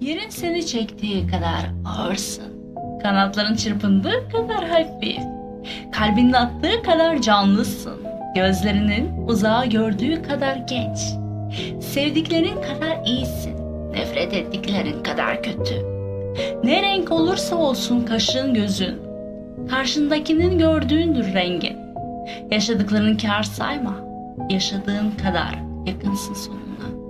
Yerin seni çektiği kadar ağırsın. Kanatların çırpındığı kadar hafif. Kalbinin attığı kadar canlısın. Gözlerinin uzağa gördüğü kadar genç. Sevdiklerin kadar iyisin. Nefret ettiklerin kadar kötü. Ne renk olursa olsun kaşın gözün. Karşındakinin gördüğündür rengin. Yaşadıklarını kar sayma. Yaşadığın kadar yakınsın sonuna.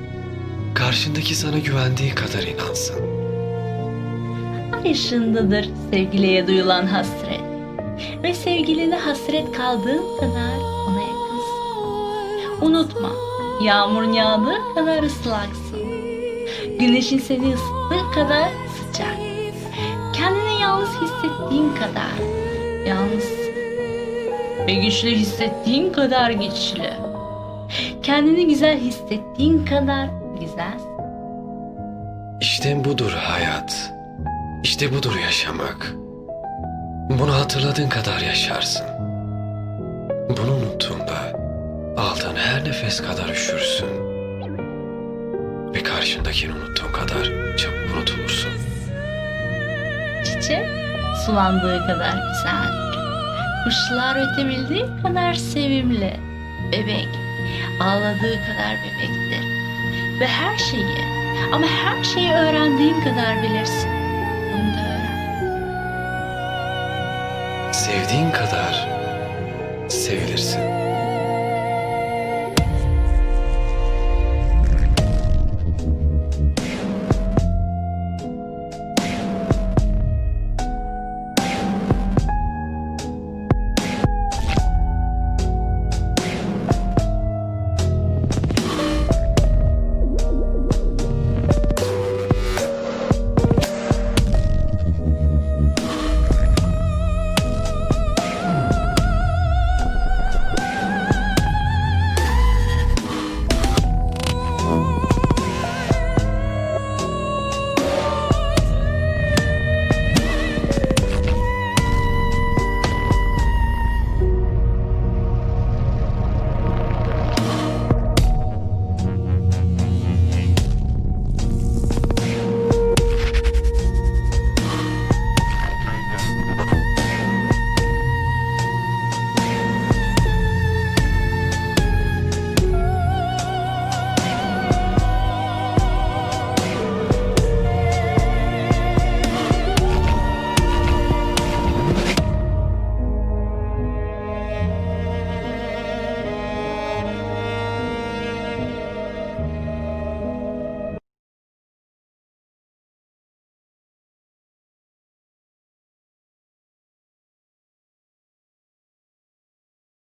Karşındaki sana güvendiği kadar inansın. Ay ışığındadır sevgiliye duyulan hasret. Ve sevgiline hasret kaldığın kadar ona yakınsın. Unutma, yağmurun yağdığı kadar ıslaksın. Güneşin seni ısıttığı kadar sıcak. Kendini yalnız hissettiğin kadar yalnızsın. Ve güçlü hissettiğin kadar güçlü. Kendini güzel hissettiğin kadar güzelsin. İşte budur hayat. İşte budur yaşamak. Bunu hatırladığın kadar yaşarsın. Bunu unuttuğunda aldığın her nefes kadar üşürsün. Ve karşındakini unuttuğun kadar çabuk unutulursun. Çiçek sulandığı kadar güzeldir. Kuşlar ötebildiği kadar sevimli. Bebek ağladığı kadar bebektir. Ve her şeyi ama her şeyi öğrendiğin kadar bilirsin. Bunu da öğren. Sevdiğin kadar sevilirsin.